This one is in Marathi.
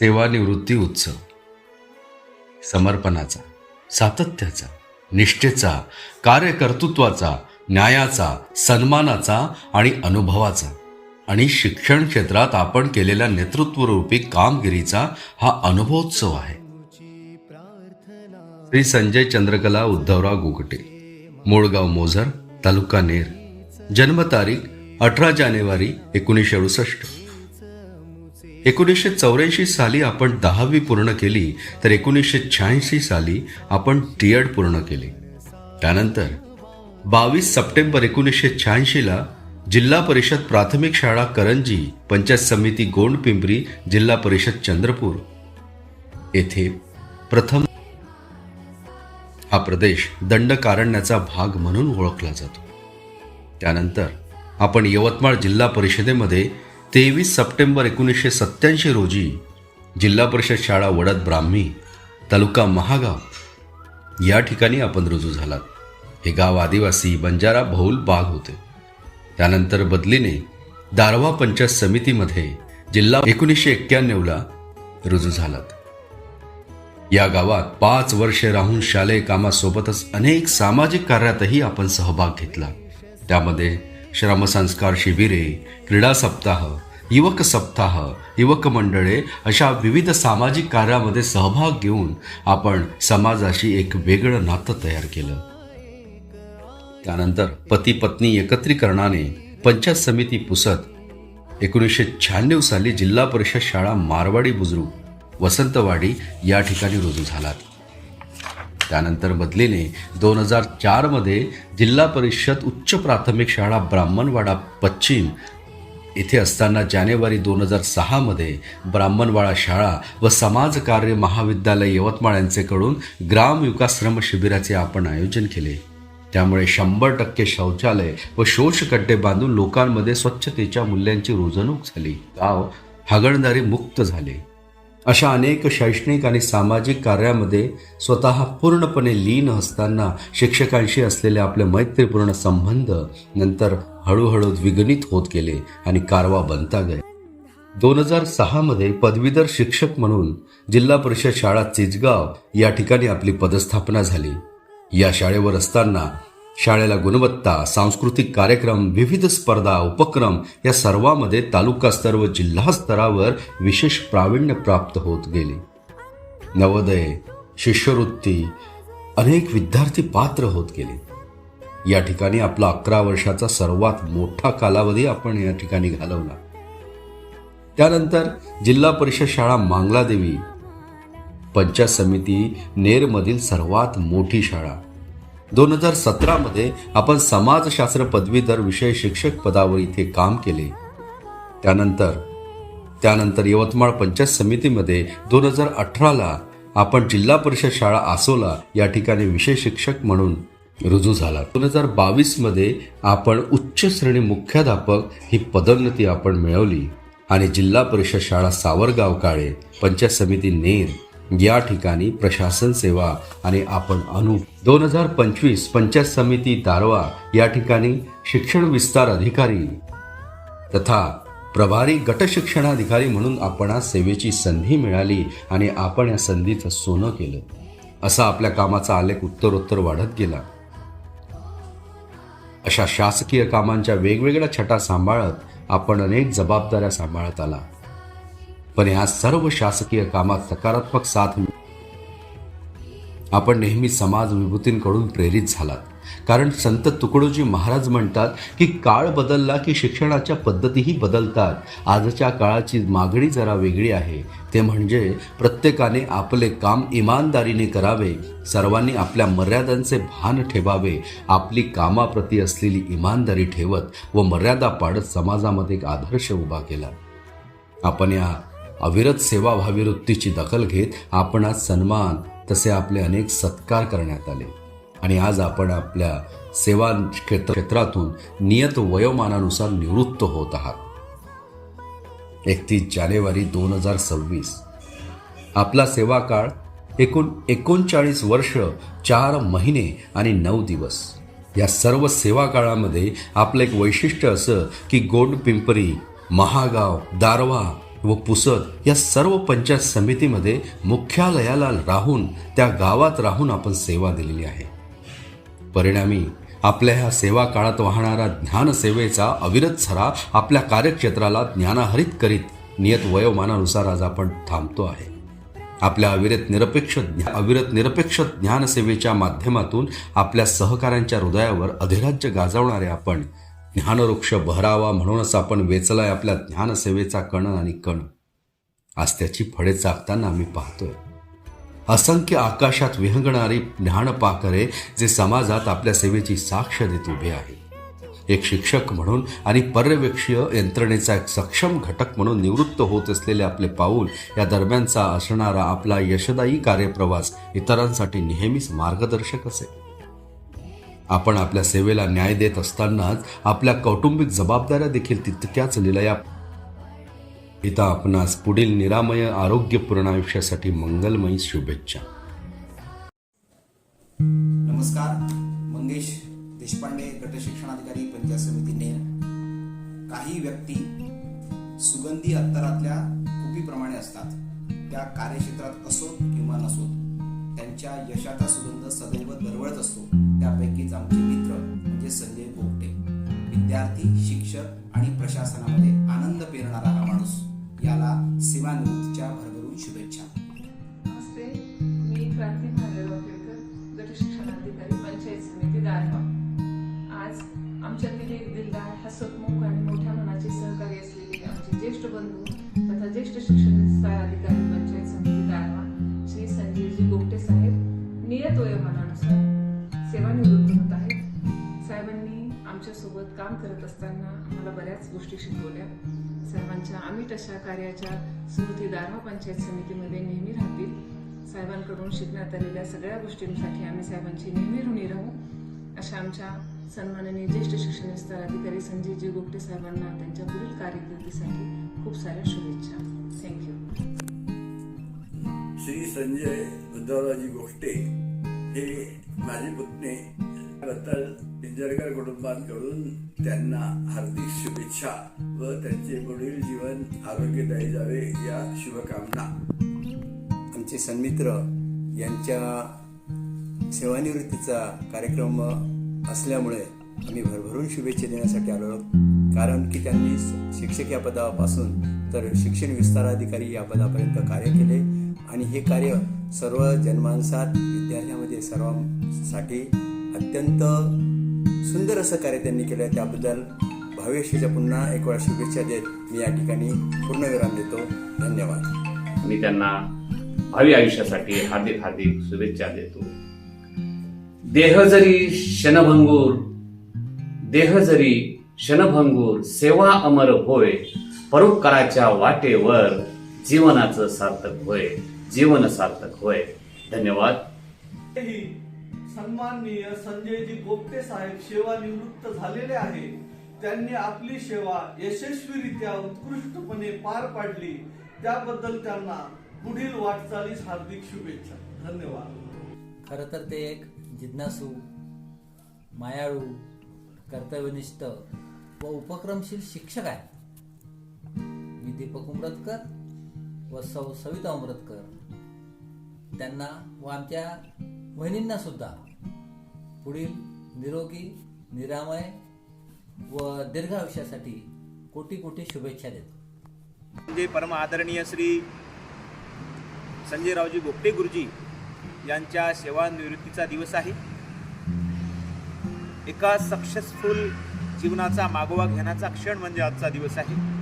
सेवानिवृत्ती उत्सव. समर्पणाचा सातत्याचा निष्ठेचा कार्यकर्तृत्वाचा न्यायाचा सन्मानाचा आणि अनुभवाचा आणि शिक्षण क्षेत्रात आपण केलेल्या नेतृत्वरूपी कामगिरीचा हा अनुभवोत्सव आहे. श्री संजय चंद्रकला उद्धवराव गुगटे मूळगाव मोझर तालुका नेर जन्मतारीख अठरा जानेवारी एकोणीसशे अडुसष्ट. एकोणीसशे चौऱ्याऐंशी साली आपण दहावी पूर्ण केली तर एकोणीसशे शहाऐंशी साली आपण टीएड पूर्ण केली. त्यानंतर बावीस सप्टेंबर एकोणीसशे शहाऐंशीला जिल्हा परिषद प्राथमिक शाळा करंजी पंचायत समिती गोंड पिंपरी जिल्हा परिषद चंद्रपूर. येथे प्रथम हा प्रदेश दंडकारण्याचा भाग म्हणून ओळखला जातो. त्यानंतर आपण यवतमाळ जिल्हा परिषदेमध्ये तेवीस सप्टेंबर एकोणीसशे सत्याऐंशी रोजी जिल्हा परिषद शाळा वडद ब्राह्मी तालुका महागाव या ठिकाणी आपण रुजू झालात. हे गाव आदिवासी बंजारा बहुल बाग होते. त्यानंतर बदलीने दारवा पंचायत समितीमध्ये जिल्हा एकोणीसशे एक्क्याण्णवला रुजू झालात. या गावात पाच वर्षे राहून शालेय कामासोबतच अनेक सामाजिक कार्यातही आपण सहभाग घेतला. त्यामध्ये श्रमसंस्कार शिबिरे क्रीडा सप्ताह युवक सप्ताह युवक मंडळे अशा विविध सामाजिक कार्यामध्ये सहभाग घेऊन आपण समाजाशी एक वेगळं नातं तयार केलं. त्यानंतर पती पत्नी एकत्रीकरणाने पंचायत समिती पुसत एकोणीसशे शहाण्णव साली जिल्हा परिषद शाळा मारवाडी बुजुर्ग वसंतवाडी या ठिकाणी रुजू झालात. त्यानंतर बदलीने दोन हजार चारमध्ये जिल्हा परिषद उच्च प्राथमिक शाळा ब्राह्मणवाडा पश्चिम येथे असताना जानेवारी दोन हजार सहामध्ये ब्राह्मणवाडा शाळा व समाज कार्य महाविद्यालय यवतमाळ यांचेकडून ग्राम विकासश्रम शिबिराचे आपण आयोजन केले. त्यामुळे शंभर टक्के शौचालय व शोषखड्डे बांधून लोकांमध्ये स्वच्छतेच्या मूल्यांची रुजवणूक झाली. गाव हागणदारी मुक्त झाले. अशा अनेक शैक्षणिक आणि सामाजिक कार्यामध्ये स्वतः पूर्णपणे लीन असताना शिक्षकांशी असलेले आपले मैत्रीपूर्ण संबंध नंतर हळूहळू द्विगणित होत गेले आणि कारवा बनता गए दोन हजार सहामध्ये पदवीधर शिक्षक म्हणून जिल्हा परिषद शाळा चिचगाव या ठिकाणी आपली पदस्थापना झाली. या शाळेवर असताना शाळेला गुणवत्ता सांस्कृतिक कार्यक्रम विविध स्पर्धा उपक्रम या सर्वांमध्ये तालुका स्तर व जिल्हा स्तरावर विशेष प्रावीण्य प्राप्त होत गेले. नवोदय शिष्यवृत्ती अनेक विद्यार्थी पात्र होत गेले. या ठिकाणी आपला अकरा वर्षाचा सर्वात मोठा कालावधी आपण या ठिकाणी घालवला. त्यानंतर जिल्हा परिषद शाळा मांगलादेवी पंचायत समिती नेरमधील सर्वात मोठी शाळा. दोन हजार सतरामध्ये आपण समाजशास्त्र पदवीधर विषय शिक्षक पदावर इथे काम केले. त्यानंतर त्यानंतर यवतमाळ पंचायत समितीमध्ये दोन हजार अठराला आपण जिल्हा परिषद शाळा आसोला या ठिकाणी विषय शिक्षक म्हणून रुजू झाला. दोन हजार बावीसमध्ये आपण उच्च श्रेणी मुख्याध्यापक ही पदोन्नती आपण मिळवली आणि जिल्हा परिषद शाळा सावरगाव काळे पंचायत समिती नेर या ठिकाणी प्रशासन सेवा आणि आपण अनु दोन हजार पंचवीस पंचायत समिती दारवा या ठिकाणी शिक्षण विस्तार अधिकारी तथा प्रभारी गट शिक्षणाधिकारी म्हणून आपणास सेवेची संधी मिळाली आणि आपण या संधीचं सोनं केलं. असा आपल्या कामाचा आलेख उत्तरोत्तर वाढत गेला. अशा शासकीय कामांच्या वेगवेगळ्या छटा सांभाळत आपण अनेक जबाबदाऱ्या सांभाळत आला. पण ह्या सर्व शासकीय कामात सकारात्मक साथ आपण नेहमी समाज विभूतींकडून प्रेरित झालात. कारण संत तुकडोजी महाराज म्हणतात की काळ बदलला की शिक्षणाच्या पद्धतीही बदलतात. आजच्या काळाची मागणी जरा वेगळी आहे. ते म्हणजे प्रत्येकाने आपले काम इमानदारीने करावे. सर्वांनी आपल्या मर्यादांचे भान ठेवावे. आपली कामाप्रती असलेली इमानदारी ठेवत व मर्यादा पाडत समाजामध्ये एक आदर्श उभा केला. आपण या अविरत सेवाभावी वृत्तीची दखल घेत आपण आज सन्मान तसे आपले अनेक सत्कार करण्यात आले. आणि आज आपण आपल्या सेवा क्षेत्र क्षेत्रातून नियत वयोमानानुसार निवृत्त होत आहात. एकतीस जानेवारी दोन हजार सव्वीस. आपला सेवा काळ एकूण एकोणचाळीस वर्ष चार महिने आणि नऊ दिवस. या सर्व सेवा काळामध्ये आपलं एक वैशिष्ट्य असं की गोंड पिंपरी महागाव दारवा व पुसद या सर्व पंचायत समितीमध्ये मुख्यालयाला राहून त्या गावात राहून आपण सेवा दिलेली आहे. परिणामी आपल्या ह्या सेवा काळात वाहणारा ज्ञानसेवेचा अविरत सरा आपल्या कार्यक्षेत्राला ज्ञानाहरित करीत नियत वयोमानानुसार आज आपण थांबतो आहे. आपल्या अविरत निरपेक्ष अविरत निरपेक्ष ज्ञानसेवेच्या माध्यमातून आपल्या सहकाऱ्यांच्या हृदयावर अधिराज्य गाजवणारे आपण ज्ञानवृक्ष बहरावा म्हणूनच आपण वेचलाय आपल्या ज्ञानसेवेचा कण आणि कण. आज त्याची फळे चाकताना आम्ही पाहतोय. असंख्य आकाशात विहंगणारी ज्ञानपाकरे जे समाजात आपल्या सेवेची साक्ष देत उभे आहे. एक शिक्षक म्हणून आणि पर्यवेक्षीय यंत्रणेचा एक सक्षम घटक म्हणून निवृत्त होत असलेले आपले पाऊल या दरम्यानचा असणारा आपला यशदायी कार्यप्रवास इतरांसाठी नेहमीच मार्गदर्शक असेल आपण आपल्या सेवेला न्याय देत असतानाच आपल्या कौटुंबिक जबाबदाऱ्या देखील तितक्याच लिलया इथं आपणास पुढील निरामय आरोग्यपूर्ण आयुष्यासाठी मंगलमयी शुभेच्छा. नमस्कार मंगेश देशपांडे गट शिक्षणाधिकारी पंचायत समिती नेर. काही व्यक्ती सुगंधी अत्तरातल्या कुपीप्रमाणे असतात. त्या कार्यक्षेत्रात असोत किंवा नसोत त्यांच्या यशाचा सुगंध सदैव दरवळत असतो. त्यापैकी विद्यार्थी शिक्षक आणि प्रशासनामध्ये आनंद पेरणारा हा माणूस याला सेवानिवृत्तीच्या भरभरून शुभेच्छा. नमस्ते मी क्रांती गट शिक्षणाधिकारी पंचायत समिती आज आमच्यातील एक दिलदार हसतमुख आणि मोठ्या मनाचे सहकारी असलेले आमचे ज्येष्ठ बंधू तथा ज्येष्ठ शिक्षण अधिकारी पंचायत समिती दारवा श्री संजयजी गोपटे साहेब नियत वयोमानानुसार. आमच्यासोबत काम करत असताना आम्हाला बऱ्याच गोष्टी शिकवल्या. साहेबांच्या आम्ही अशा कार्याच्या स्मृती दारवा पंचायत समितीमध्ये नेहमी राहतील. साहेबांकडून शिकण्यात आलेल्या सगळ्या गोष्टींसाठी आम्ही साहेबांची नेहमी ऋणी राहू. अशा आमच्या सन्माननीय ज्येष्ठ शिक्षण विस्तार अधिकारी संजयजी गोपटे साहेबांना त्यांच्या पुढील कारकिर्दीसाठी खूप साऱ्या शुभेच्छा. थँक्यू श्री संजय उद्धवरावजी गोष्टे हे माझी पुतणे बद्दल पिंजरकर कुटुंबांकडून त्यांना हार्दिक शुभेच्छा व त्यांचे पुढील जीवन आरोग्यदायी जावे या शुभकामना. आमचे सन्मित्र यांच्या सेवानिवृत्तीचा कार्यक्रम असल्यामुळे आम्ही भरभरून शुभेच्छा देण्यासाठी आलो कारण की त्यांनी शिक्षक या पदापासून तर शिक्षण विस्ताराधिकारी या पदापर्यंत कार्य केले आणि हे कार्य सर्व जन्मांसात विद्यालयामध्ये सर्वांसाठी अत्यंत सुंदर असं कार्य त्यांनी केलं आहे. त्याबद्दल भावेशीच्या पुन्हा एक वेळा शुभेच्छा देत मी या ठिकाणी पूर्णविराम देतो. धन्यवाद. मी त्यांना भावी आयुष्यासाठी हार्दिक हार्दिक शुभेच्छा देतो. देह जरी क्षणभंगूर देह जरी क्षणभंगूर सेवा अमर होय परोपकाराच्या वाटेवर जीवनाचं सार्थक होय जीवन सार्थक होय. धन्यवाद. सन्माननीय संजयजी गोपटे साहेब सेवानिवृत्त झालेले आहे त्यांनी आपली सेवा यशस्वीरित्या उत्कृष्टपणे पार पाडली. त्याबद्दल त्यांना पुढील वाटचालीस हार्दिक शुभेच्छा. धन्यवाद. खरं तर ते एक जिज्ञासू मायाळू कर्तव्यनिष्ठ व उपक्रमशील शिक्षक आहेत. मी दीपक उमरतकर व सौ सविता उमरतकर. त्यांना व आमच्या बहिणींना सुद्धा पुढील निरोगी निरामय व दीर्घ आयुष्यासाठी कोटी कोटी शुभेच्छा देतो. म्हणजे परम आदरणीय श्री संजयरावजी गोपटे गुरुजी यांच्या सेवानिवृत्तीचा दिवस आहे. एका सक्सेसफुल जीवनाचा मागोवा घेण्याचा क्षण म्हणजे आजचा दिवस आहे.